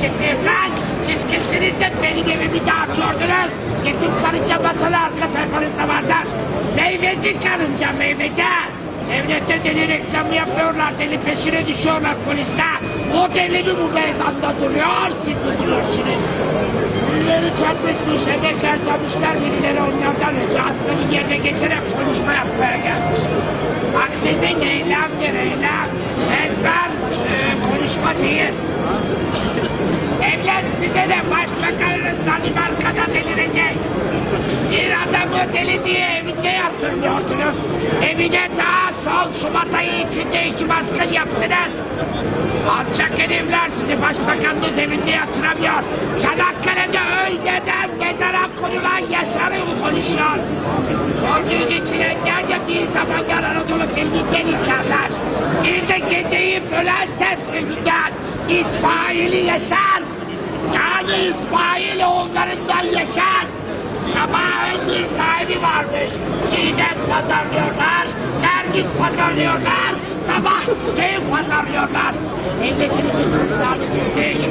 kimsiniz lan? Siz kimsiniz de benim evimi dağıtıyordunuz? Kesin karınca masanın arka sayfanızda vardır. Meyveci karınca meyveci. Devlette deli reklamı yapıyorlar, deli peşine düşüyorlar poliste. O deli mi bu meydanda duruyor, siz mi duruyorsunuz? Birileri çatmışmış, hedefler çalmışlar, birileri onlardan önce ricasını yerine getirerek konuşma yapmaya gelmiş. Bak sizin eylem bir eylem. Etraf Devlet size de başbakanınızdan arkada delirecek. Bir adamı deli diye evinde yaptırmıyordunuz. Evine daha son Şubat ayı içinde iki baskın yaptınız. Alçak herifler sizi başbakanınız evinde yatıramıyor. Çanakkale'de ölmeden mezara konulan Yaşar'ı konuşuyor? Gördüğün geçirenler de bir zamanlar Anadolu filminden insanlar. Bir de geceyi bölen ses filminden İsmail'i Yaşar. Yani İsmail oğullarından Yaşar. Sabahın bir sahibi varmış. Çiğdem pazarlıyorlar. Nergis pazarlıyorlar. Sabah çiçeği pazarlıyorlar. Devletimizin kurtarı girdik.